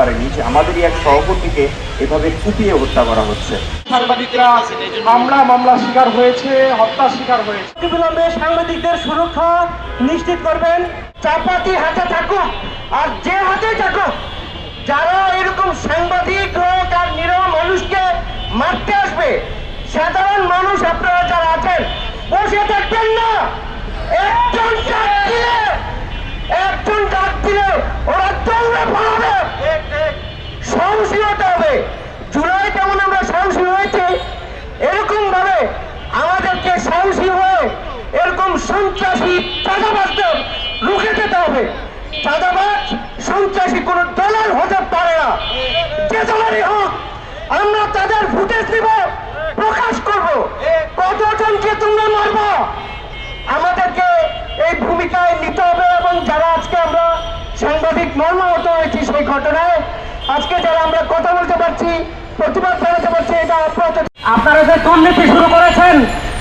পারেনি যে আমাদেরই এক সহকর্মীকে এভাবে কুপিয়ে হত্যা করা হচ্ছে। সাংবাদিকরা হামলা মামলা শিকার হয়েছে হত্যার শিকার হয়েছে। বিলম্বে সাংবাদিকদের সুরক্ষা নিশ্চিত করবেন। চাপাতি হাতে থাকুক আর যে হাতে থাকুক যারা এরকম সাংবাদিক হোক আর নিরহ মানুষকে মারতে আসবে সাধারণ মানুষ আপনারা যারা আছেন বসে থাকবেন না। একজন ডাক দিলে একজন ডাক দিলে ওরা দৌড়ে পালাবে। সাহসী হতে হবে। জুলাই যেমন আমরা সাহসী হয়েছি, এরকম ভাবে আমাদেরকে সাহসী হয়ে এরকম সন্ত্রাসী চাঁদাবাজদের রুখে যেতে হবে। চাঁদাবাজ, সন্ত্রাসী কোনো দলাল হতে পারে না। যে দলেরই হোক, আমরা তাদের ফুটেজ দিব, প্রকাশ করব। কতজনকে তোমরা মারবা? আমাদেরকে এই ভূমিকায় নিতে হবে এবং যারা আজকে আমরা সাংবাদিক মর্মাহত হয়েছি সেই ঘটনায় আজকে যারা আমরা কথা বলতে পারছি, প্রতিবাদ জানাতে পারছি, এটা আপনারা যে দুর্নীতি শুরু করেছেন,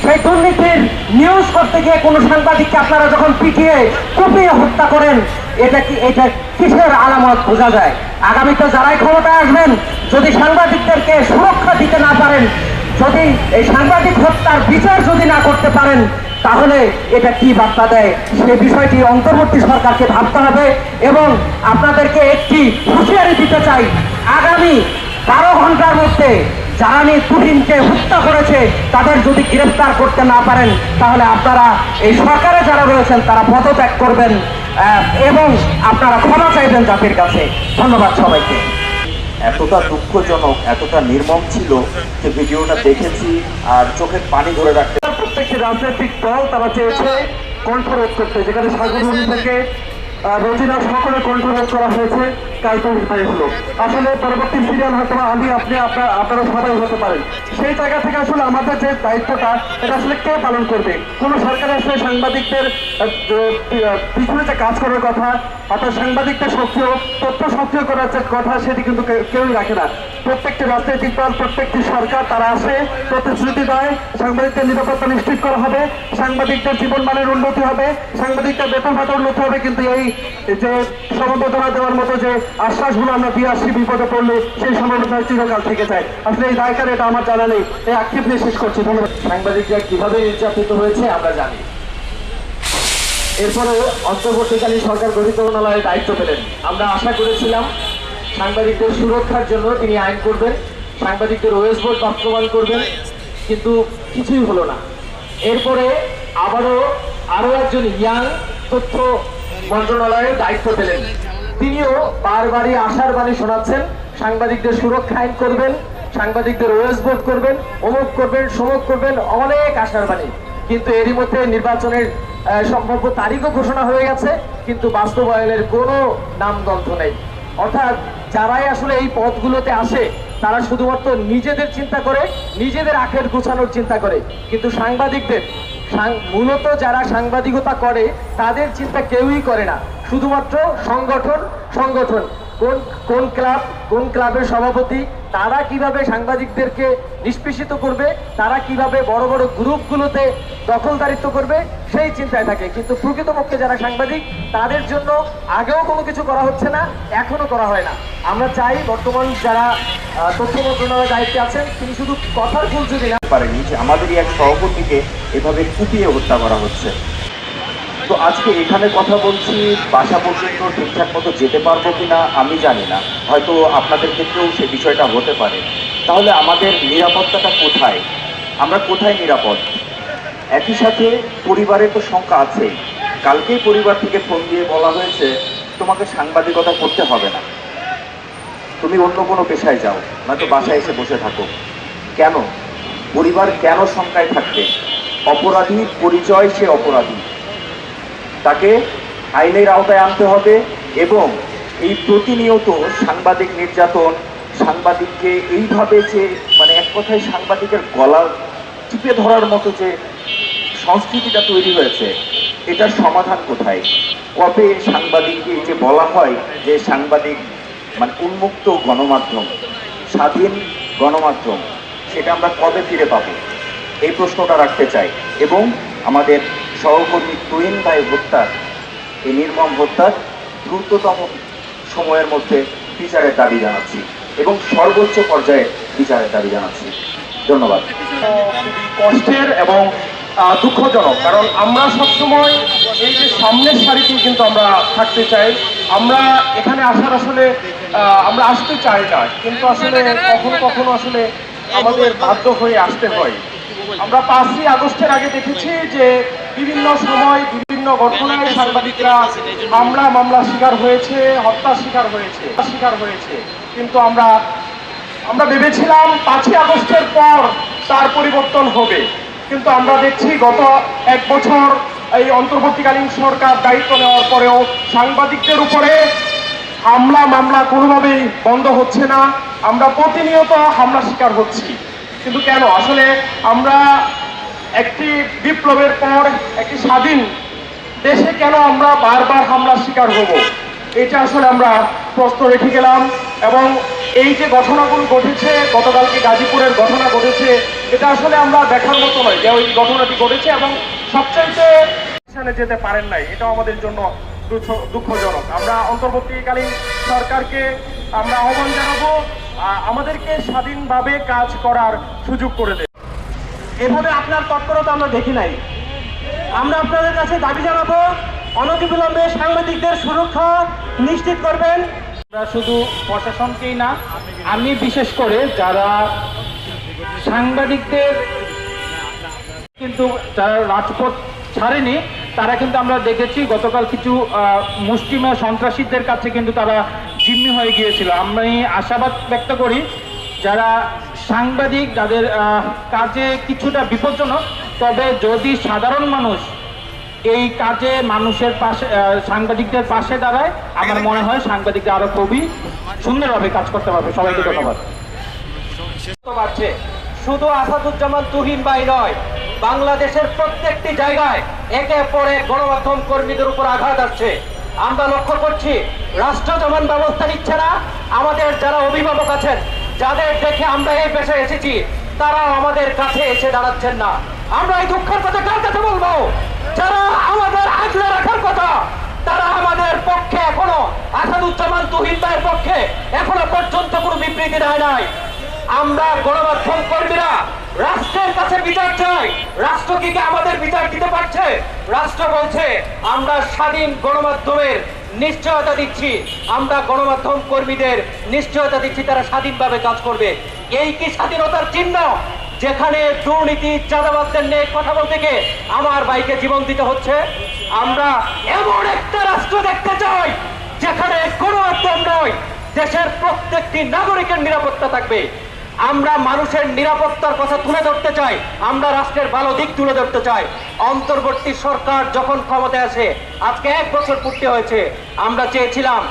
সেই দুর্নীতির নিউজ করতে গিয়ে কোনো সাংবাদিককে আপনারা যখন পিটিয়ে কুপিয়ে হত্যা করেন, এটা কি এটা কিসের আলামত বোঝা যায়? আগামীতে যারাই ক্ষমতায় আসবেন, যদি সাংবাদিকদেরকে সুরক্ষা দিতে না পারেন, যদি এই সাংবাদিক হত্যার বিচার যদি না করতে পারেন তাহলে এটা কি বার্তা দেয়? সে বিষয়টি অন্তর্বর্তী সরকারকে ভাবতে হবে এবং আপনাদেরকে একটি হুঁশিয়ারি দিতে চাই। আগামী বারো ঘণ্টার মধ্যে নিয়ে তুহিনকে হত্যা করেছে, তাদের যদি গ্রেফতার করতে না পারেন, তাহলে আপনারা এই সরকারে যারা রয়েছেন, তারা পদত্যাগ করবেন এবং আপনারা ক্ষমা চাইবেন জাতির কাছে। ধন্যবাদ সবাইকে। এতটা দুঃখজনক, এতটা নির্মম ছিল যে ভিডিওটা দেখেছি আর চোখের পানি ধরে রাখতে প্রত্যেকটি রাজনৈতিক দল তারা চেয়েছে কণ্ঠরোধ করতে, যেখানে সাগরভূমি থেকে রোজিনা কণ্ঠরোধ করা হয়েছে হলো। আসলে পরবর্তী সিরিয়াল হয়তো আমি আপনি, আপনার সবাই হতে পারেন। সেই জায়গা থেকে আসলে আমাদের যে দায়িত্বটা, এটা আসলে কে পালন করবে? কোনো সরকার আসলে সাংবাদিকদের পিছনে যে কাজ করার কথা, অর্থাৎ সাংবাদিকদের সক্রিয়, তথ্য সক্রিয় করার যে কথা, সেটি কিন্তু কেউই রাখে না। প্রত্যেকটি রাজনৈতিক দল, প্রত্যেকটি সরকার তারা আসে, প্রতিশ্রুতি দেয়, সাংবাদিকদের নিরাপত্তা নিশ্চিত করা হবে, সাংবাদিকদের জীবন মানের উন্নতি হবে, সাংবাদিকদের বেতন ভাতা উন্নতি হবে, কিন্তু এই যে সমবেদনা দেওয়ার মতো যে আশ্বাসগুলো আমরা দিয়ে আসছি বিপদে পড়লে, সেই সমবেদনা চিরকাল থেকে যায়। আসলে এই দায়কার এটা আমার জানা নেই। এই আক্ষেপ নিয়ে শেষ করছি। ধন্যবাদ। সাংবাদিকরা কীভাবে নির্যাতিত হয়েছে, আমরা জানি। এরপরে অন্তর্বর্তীকালীন সরকার গঠিত মন্ত্রণালয়ে দায়িত্ব পেলেন। আমরা আশা করেছিলাম সাংবাদিকদের সুরক্ষার জন্য তিনি আইন করবেন, সাংবাদিকদের ওয়েস বোর্ড বাস্তবায়ন করবেন, কিন্তু কিছুই হলো না। এরপরে আবারও আরও একজন ইয়াং তথ্য মন্ত্রণালয়ের দায়িত্ব পেলেন। তিনিও বারবারই আশার বাণী শোনাচ্ছেন, সাংবাদিকদের সুরক্ষা আইন করবেন, সাংবাদিকদের ওয়েস বোর্ড করবেন, অমুক করবেন, সমুক করবেন, অনেক আশার বাণী। কিন্তু এরই মধ্যে নির্বাচনের সম্ভাব্য তারিখও ঘোষণা হয়ে গেছে, কিন্তু বাস্তবায়নের কোনো নামগন্ধ নেই। অর্থাৎ যারাই আসলে এই পথগুলোতে আসে, তারা শুধুমাত্র নিজেদের চিন্তা করে, নিজেদের আখের গুছানোর চিন্তা করে। কিন্তু সাংবাদিকদের মূলত যারা সাংবাদিকতা করে, তাদের চিন্তা কেউই করে না। শুধুমাত্র সংগঠন সংগঠন। কোন কোন ক্লাব, কোন ক্লাবের সভাপতি, তারা কীভাবে সাংবাদিকদেরকে নিষ্পেষিত করবে, তারা কীভাবে বড় বড় গ্রুপগুলোতে দখলদারিত্ব করবে, সেই চিন্তায় থাকে। কিন্তু প্রকৃতপক্ষে যারা সাংবাদিক, তাদের জন্য আগেও কোনো কিছু করা হচ্ছে না এখনও করা হয় না। আমরা চাই বর্তমান যারা তথ্য মন্ত্রণালয়ের দায়িত্বে আছেন, তিনি শুধু কথার ফুল যদি না পারেনি, যে আমাদেরই এক সহকর্মীকে এভাবে কুপিয়ে হত্যা করা হচ্ছে। তো আজকে এখানে কথা বলছি, বাসা পর্যন্ত ঠিকঠাক মতো যেতে পারব কিনা আমি জানি না। হয়তো আপনাদের ক্ষেত্রেও সে বিষয়টা হতে পারে। তাহলে আমাদের নিরাপত্তাটা কোথায়? আমরা কোথায় নিরাপদ? একই সাথে পরিবারের তো সংখ্যা আছেই। কালকেই পরিবার থেকে ফোন দিয়ে বলা হয়েছে, তোমাকে সাংবাদিকতা করতে হবে না। তুমি অন্য কোনো পেশায় যাও, নয়তো বাসায় এসে বসে থাকো। কেন? পরিবার কেন শঙ্কায় থাকবে? অপরাধীর পরিচয় সে অপরাধী। তাকে আইনের আওতায় আনতে হবে এবং এই প্রতিনিয়ত সাংবাদিক নির্যাতন, সাংবাদিককে এইভাবে যে মানে এক কথায় সাংবাদিকের গলা টিপে ধরার মতো যে সংস্কৃতিটা তৈরি হয়েছে, এটার সমাধান কোথায়? কবে সাংবাদিককে যে বলা হয় যে সাংবাদিক মানে উন্মুক্ত গণমাধ্যম, স্বাধীন গণমাধ্যম, সেটা আমরা কবে ফিরে পাবো? এই প্রশ্নটা রাখতে চাই এবং আমাদের সহকর্মী তুহিন ভাই হত্যার এই নির্মম হত্যার দ্রুততম সময়ের মধ্যে বিচারের দাবি জানাচ্ছি এবং সর্বোচ্চ পর্যায়ে বিচারের দাবি জানাচ্ছি। ধন্যবাদ। কষ্টের এবং দুঃখজনক, কারণ আমরা সবসময় এই যে সামনের সারিতে কিন্তু আমরা থাকতে চাই। আমরা এখানে আসার আসলে আমরা আসতে চাই না, কিন্তু আসলে কখনো কখনো আসলে আমাদের বাধ্য হয়ে আসতে হয়। আমরা পাঁচই আগস্টের আগে দেখেছি যে বিভিন্ন সময় বিভিন্ন ঘটনায় সাংবাদিকরা হামলা মামলা শিকার হয়েছে হত্যার শিকার হয়েছে শিকার হয়েছে। কিন্তু আমরা আমরা ভেবেছিলাম পাঁচই আগস্টের পর তার পরিবর্তন হবে। কিন্তু আমরা দেখছি গত এক বছর এই অন্তর্বর্তীকালীন সরকার দায়িত্ব নেওয়ার পরেও সাংবাদিকদের উপরে হামলা মামলা কোনোভাবেই বন্ধ হচ্ছে না। আমরা প্রতিনিয়ত হামলা শিকার হচ্ছি। কিন্তু কেন? আসলে আমরা একটি বিপ্লবের পর একটি স্বাধীন দেশে কেন আমরা বারবার হামলার শিকার হব? এটা আসলে আমরা প্রশ্ন রেখে গেলাম এবং এই যে ঘটনাগুলো ঘটেছে, গতকালকে গাজীপুরের ঘটনা ঘটেছে, এটা আসলে আমরা দেখার মতো নয় যে ওই ঘটনাটি ঘটেছে এবং সবচাইতে যেতে পারেন নাই এটা আমাদের জন্য দুঃখজনক। আমরা অন্তর্বর্তীকালীন সরকারকে আমরা আহ্বান জানাব আমাদেরকে স্বাধীনভাবে কাজ করার সুযোগ করে দেয় এভাবে আপনার তৎপরতা আমরা দেখি নাই। আমরা আপনাদের কাছে দাবি জানাব অনতিবিলম্বে সাংবাদিকদের সুরক্ষা নিশ্চিত করবেন। শুধু প্রশাসনকেই না, আমি বিশেষ করে যারা সাংবাদিকদের কিন্তু যারা রাজপথ ছাড়েনি, তারা কিন্তু আমরা দেখেছি গতকাল কিছু মুষ্টিমেয় সন্ত্রাসীদের কাছে কিন্তু তারা জিম্মি হয়ে গিয়েছিল। আমি আশাবাদ ব্যক্ত করি যারা সাংবাদিক, যাদের কাজে কিছুটা বিপজ্জনক, তবে যদি সাধারণ মানুষ এই কাজে মানুষের পাশে সাংবাদিকদের পাশে দাঁড়ায়, আমার মনে হয় সাংবাদিকরা আরও খুবই সুন্দরভাবে কাজ করতে পারবে। সবাইকে ধন্যবাদ। শুধু আসাদুজ্জামান তুহিন ভাই নয়, বাংলাদেশের প্রত্যেকটি জায়গায় একে পরে গণমাধ্যম কর্মীদের উপর আঘাত আসছে। আমরা লক্ষ্য করছি, রাষ্ট্র যেমন ব্যবস্থা নিচ্ছে না। আমাদের যারা অভিভাবক আছেন, যাদের দেখে আমরা এই পেশায় এসেছি তারা আমাদের কাছে এসে দাঁড়াচ্ছেন না। আমরা এই দুঃখের কথা কার কাছে বলব? যারা আমাদের আগলে রাখার কথা, তারা আমাদের পক্ষে এখনও আসাদুজ্জামান তুহিন ভাইয়ের পক্ষে এখনও পর্যন্ত কোনো বিবৃতি দেয় নাই। আমরা গণমাধ্যম কর্মীরা রাষ্ট্রের কাছে বিচার চাই। রাষ্ট্র কি আমাদের বিচার দিতে পারছে? রাষ্ট্র বলছে, আমরা স্বাধীন গণমাধ্যমের নিশ্চয়তা দিচ্ছি। আমরা গণমাধ্যম কর্মীদের নিশ্চয়তা দিচ্ছি, তারা স্বাধীনভাবে কাজ করবে। এই কি স্বাধীনতার চিহ্ন? যেখানে দুর্নীতি চাঁদাবাদদের নিয়ে কথা বলতে গিয়ে আমার ভাইকে জীবন দিতে হচ্ছে। আমরা এমন একটা রাষ্ট্র দেখতে চাই, যেখানে গণমাধ্যম নয়, দেশের প্রত্যেকটি নাগরিকের নিরাপত্তা থাকবে। আমরা মানুষের নিরাপত্তার কথা তুলে ধরতে চাই, আমরা রাষ্ট্রের ভালো দিক তুলে ধরতে চাই। অন্তর্বর্তী সরকার যখন ক্ষমতায় আসে আজকে এক বছর পূর্তি হয়েছে, আমরা চেয়েছিলাম,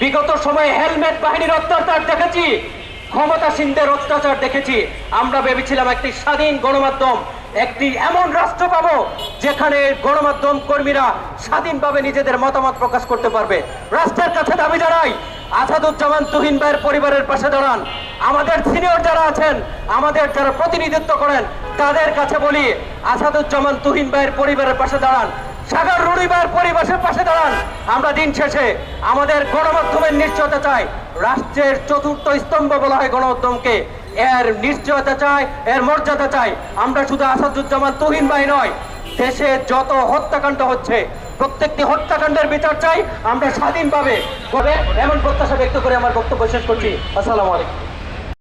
বিগত সময়ে হেলমেট বাহিনীর অত্যাচার দেখেছি, ক্ষমতাসীনদের অত্যাচার দেখেছি। আমরা ভেবেছিলাম একটি স্বাধীন গণমাধ্যম, একটি এমন রাষ্ট্র পাবো, যেখানে গণমাধ্যম কর্মীরা স্বাধীনভাবে নিজেদের মতামত প্রকাশ করতে পারবে। রাষ্ট্রের কাছে দাবি জানাই, আসাদুজ্জামান তুহিন ভাইয়ের পরিবারের পাশে দাঁড়ান। আমাদের সিনিয়র যারা আছেন, আমাদের যারা প্রতিনিধিত্ব করেন, তাদের কাছে বলি, আসাদুজ্জামান তুহিন ভাইয়ের পরিবারের পাশে দাঁড়ান, সাগর রুড়ি ভাইয়ের পরিবেশের পাশে দাঁড়ান। আমরা দিন শেষে আমাদের গণমাধ্যমের নিশ্চয়তা চাই, রাষ্ট্রের চতুর্থ স্তম্ভ বলা হয় গণমাধ্যমকে। এর নিশ্চয়তা চাই, এর মর্যাদা চাই। আমরা শুধু আসাদুজ্জামান তুহিন ভাই নয়, দেশে যত হত্যাকাণ্ড হচ্ছে, প্রত্যেকটি হত্যাকাণ্ডের বিচার চাই, আমরা স্বাধীনভাবে। এমন প্রত্যাশা ব্যক্ত করে আমার বক্তব্য শেষ করছি। আসসালামু আলাইকুম।